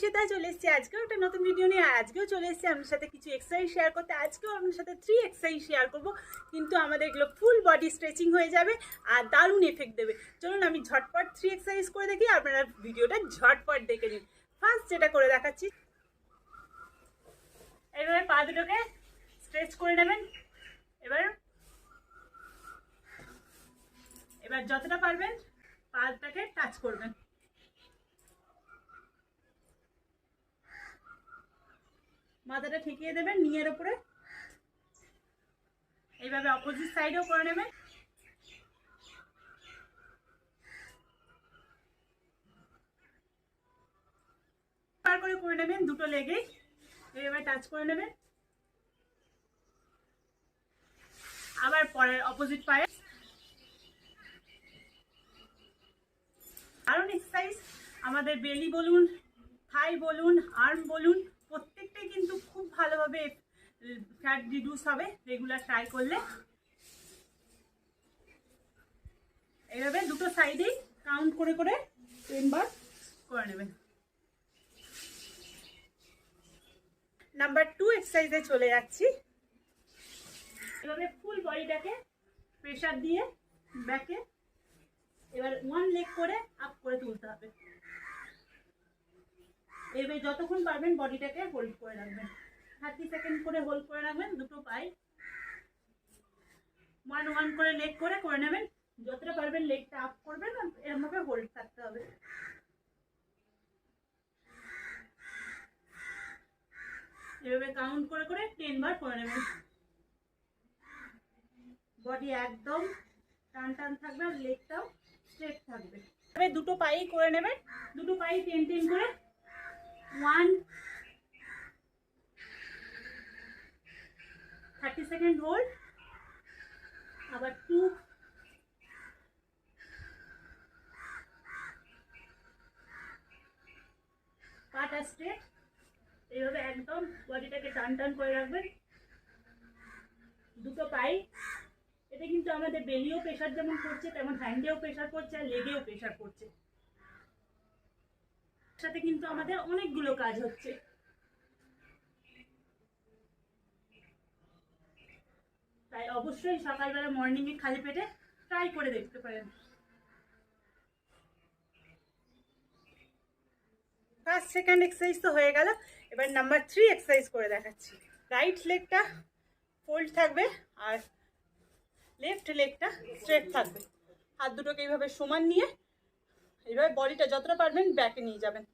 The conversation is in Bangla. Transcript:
শ্বেতায় চলে এসেছি। আজকেও একটা নতুন ভিডিও নিয়ে আজকেও চলে এসেছি। আপনার সাথে কিছু এক্সারসাইজ শেয়ার করতে আজকেও আপনার সাথে থ্রি এক্সারসাইজ শেয়ার করব। কিন্তু আমাদের এগুলো ফুল বডি স্ট্রেচিং হয়ে যাবে আর দারুণ এফেক্ট দেবে। চলুন আমি ঝটপট থ্রি এক্সারসাইজ করে দেখি, আপনারা ভিডিওটা ঝটপট দেখে নিন। ফার্স্ট যেটা করে দেখাচ্ছি, এবারে পা দুটোকে স্ট্রেচ করে নেবেন। এবার এবার যতটা পারবেন পাটাকে টাচ করবেন। মাথাটা ঠেকিয়ে দেবেন, নিয়ের ওপরে। এইভাবে অপোজিট সাইডেও করে নেবেন। পার করে নেবেন দুটো লেগে। এইভাবে টাচ করে নেবেন। আবার পরের অপোজিট এক্সারসাইজ আমাদের বেলি বলুন থাই বলুন আর্ম বলুন। ভালোভাবে ফ্যাট রিডিউস হবে রেগুলার ট্রাই করলে। এইভাবে দুটো সাইডেই কাউন্ট করে করে টেন বার করে নেবেন। নাম্বার টু এক্সারসাইজে চলে যাচ্ছি। এভাবে ফুল বডিটাকে প্রেশার দিয়ে ব্যাকে এবার ওয়ান লেগ করে আপ করে তুলতে হবে। এবার যতক্ষণ পারবেন বডিটাকে হোল্ড করে রাখবেন। থার্টি সেকেন্ড করে হোল্ড করে রাখবেন, দুটো পাই। ওয়ান ওয়ান করে লেগ করে করে নেবেন। যতটা পারবেন লেগটা আপ করবেন এরমভাবে হোল্ড থাকতে হবে। এভাবে কাউন্ট করে করে টেন বার করে নেবেন। বডি একদম টান টান থাকবে, আর লেগটাও স্ট্রেট থাকবে। এবার দুটো পাই করে নেবেন, দুটো পাই টেন টেন করে। ওয়ান থার্টি সেকেন্ড হোল্ড আবার টু পাটা স্ট্রেট এইভাবে একদম বডিটাকে টান টান করে রাখবেন। দুটো পাই। এতে কিন্তু আমাদের বেলিও প্রেশার যেমন করছে, তেমন হ্যান্ডেও প্রেশার করছে আর লেগেও প্রেশার করছে। সাথে কিন্তু আমাদের অনেকগুলো কাজ হচ্ছে। তাই অবশ্যই সকালবেলা মর্নিংয়ে খালি পেটে ট্রাই করে দেখতে পারেন। ফার্স্ট সেকেন্ড এক্সারসাইজ তো হয়ে গেল। এবার নাম্বার থ্রি এক্সারসাইজ করে দেখাচ্ছি। রাইট লেগটা ফোল্ড থাকবে আর লেফট লেগটা স্ট্রেট থাকবে। হাত দুটোকে এইভাবে সমান নিয়ে, এইভাবে বডিটা যতটা পারবেন ব্যাকে নিয়ে যাবেন।